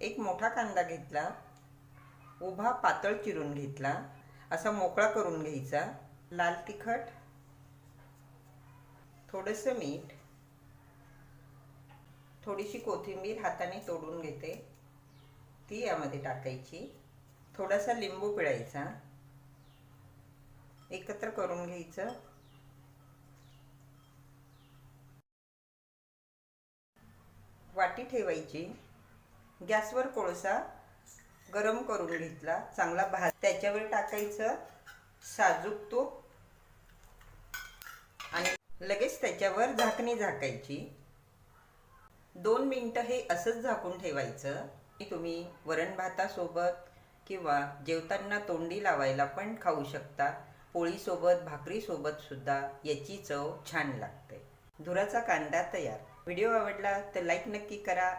एक मोठा कांदा घेतला उभा पातळ चिरून घेतला असा मोकळा करून घ्यायचा लाल तिखट थोडंसं मीठ थोडीशी कोथिंबीर हाताने तोडून घेते. ती यामध्ये टाकायची. थोडासा लिंबू पिळायचा. एकत्र करून घ्यायचं. वाटी ठेवायची. गॅसवर कोळसा गरम करून घेतला चांगला भात. त्याच्यावर टाकायचं साजूक तूप आणि लगेच त्याच्यावर झाकणी झाकायची. दोन मिनटं हे असंच झाकून ठेवायचं की तुम्ही वरण भातासोबत किंवा जेवताना तोंडी लावायला पण खाऊ शकता. पोळीसोबत भाकरीसोबत सुद्धा याची चव छान लागते. धुराचा कांदा तयार. व्हिडिओ आवडला तर लाईक नक्की करा.